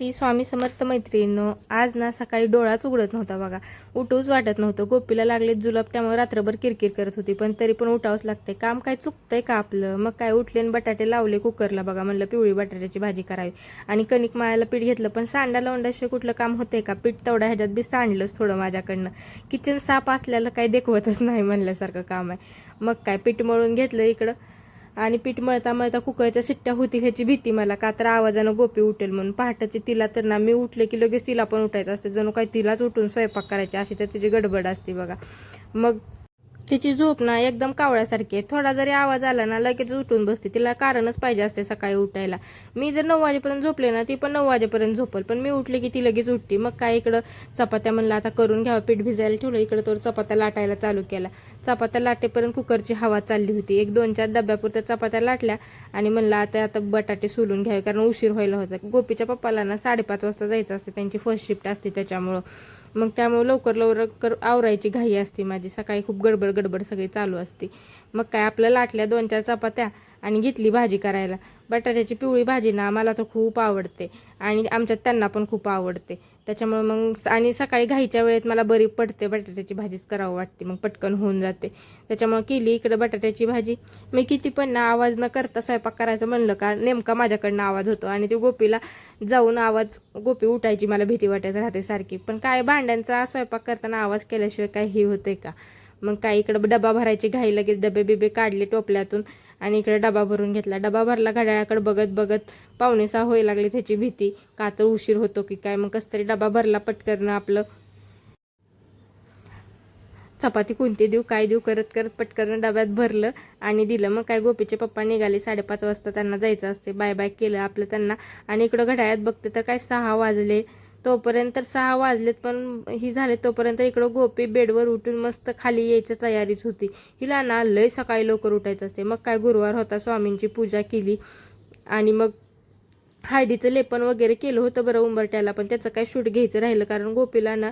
श्री स्वामी समर्थ मैत्रिणीनं आज ना सकाळी डोळाच उघडत नव्हता बघा. उठूच वाटत नव्हतं. गोपीला लागले जुलाब त्यामुळे रात्रभर किरकिर करत होती. पण तरी पण उठावंच लागते काम काय चुकतंय का आपलं? मग काय उठले आणि बटाटे लावले कुकरला बघा म्हणलं पिवळी बटाट्याची भाजी करावी. आणि कणिक मळायला पीठ घेतलं पण सांडा लावण्याशिवाय कुठलं काम होतंय का? पीठ तेवढ्या ह्याच्यात बी सांडलंच थोडं माझ्याकडनं. किचन साफ असल्याला काही देखवतच नाही म्हणल्यासारखं काम आहे. मग काय पीठ मळून घेतलं इकडं. आणि पीठ मळता मळता कुकरच्या शिट्ट्या होतील ह्याची भीती मला. का तर आवाजानं गोपी उठेल म्हणून. पहाटाची तिला तर ना मी उठले की लगेच तिला पण उठायचं असते. जणू काही तिलाच उठून स्वयंपाक करायची अशी तर तिची गडबड असते बघा. मग तिची झोप ना एकदम कावळ्यासारखी आहे. थोडा जरी आवाज आला ना लगेच उठून बसते. तिला कारणच पाहिजे असते सकाळी उठायला. मी जर नऊ वाजेपर्यंत झोपले ना ती पण नऊ वाजेपर्यंत झोपल. पण मी उठले की ती लगेच उठते. मग काय इकडं चपात्या म्हणलं आता करून घ्यावं पीठ भिजायला ठेवलं. इकडं तर चपात्या लाटायला चालू केला. चपात्या लाटेपर्यंत कुकरची हवा चालली होती. एक दोन चार डब्यापुरत्या चपात्या लाटल्या आणि म्हणलं आता आता बटाटे सोलून घ्यावे कारण उशीर व्हायला होता. गोपीच्या पप्पाला ना साडेपाच वाजता जायचं असते. त्यांची फर्स्ट शिफ्ट असते त्याच्यामुळं. मग त्यामुळे लवकर लवकर आवरायची घाई असते माझी. सकाळी खूप गडबड गडबड सगळी चालू असते. मग काय आपलं लाटल्या दोन चार चपात्या आणि घेतली भाजी करायला. बटाट्याची पिवळी भाजी ना मला तर खूप आवडते. आणि आमच्यात त्यांना पण खूप आवडते. त्याच्यामुळे मग आणि सकाळी घाईच्या वेळेत मला बरी पडते बटाट्याची भाजीच करावं वाटते. मग पटकन होऊन जाते. त्याच्यामुळे केली इकडं बटाट्याची भाजी. मी किती पण ना आवाज न करता स्वयंपाक करायचं म्हणलं का नेमका माझ्याकडनं आवाज होतो. आणि ते गोपीला जाऊन आवाज गोपी उठायची मला भीती वाटत राहते सारखी. पण काय भांड्यांचा स्वयंपाक करताना आवाज केल्याशिवाय काही हे होते का? मग काय इकडं डबा भरायची घाई लगेच डबे बिबे काढले टोपल्यातून आणि इकडे डबा भरून घेतला. डबा भरला घड्याळाकडे बघत बघत पाहुणेसा सहा लागली त्याची भीती. का तर उशीर होतो की काय मग कसं तरी डबा भरला पटकरणं आपलं. चपाती कोणती देऊ काय देऊ करत करत पटकन डब्यात भरलं आणि दिलं. मग काय गोपीचे पप्पा निघाले साडेपाच वाजता त्यांना जायचं असते. बाय बाय केलं आपलं त्यांना. आणि इकडं घड्याळात बघते तर काय सहा वाजले. तोपर्यंत तर सहा वाजलेत पण ही झाले तोपर्यंत इकडं गोपी बेडवर उठून मस्त खाली यायची तयारीच होती. हिला ना लय सकाळी लवकर उठायचं असते. मग काय गुरुवार होता स्वामींची पूजा केली आणि मग हळदीचं लेपन वगैरे केलं होतं बरं उंबरट्याला पण त्याचं काय शूट घ्यायचं राहिलं. कारण गोपीला ना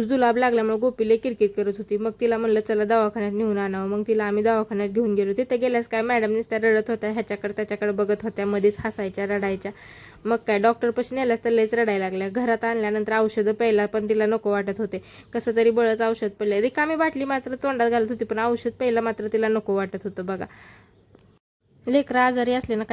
जुलाब लागल्यामुळे गोपीला किरकिर करत होती. मग तिला म्हणलं चला दवाखान्यात नेऊन आणावं. मग तिला आम्ही दवाखान्यात घेऊन गेलो. तिथं गेल्यास काय मॅडम त्या रडत होत्या. ह्याच्याकडे त्याच्याकडे बघत होत्या. मध्येच हसायच्या रडायच्या. मग काय डॉक्टरपाशी नेल्यास तर लयच रडायला लागल्या. घरात आणल्यानंतर औषधं प्यायला पण तिला नको वाटत होते. कसं तरी बळच औषध पडले रिकामी बाटली मात्र तोंडात घालत होती पण औषध प्यायला मात्र तिला नको वाटत होतं बघा. लेकरं आजारी असले ना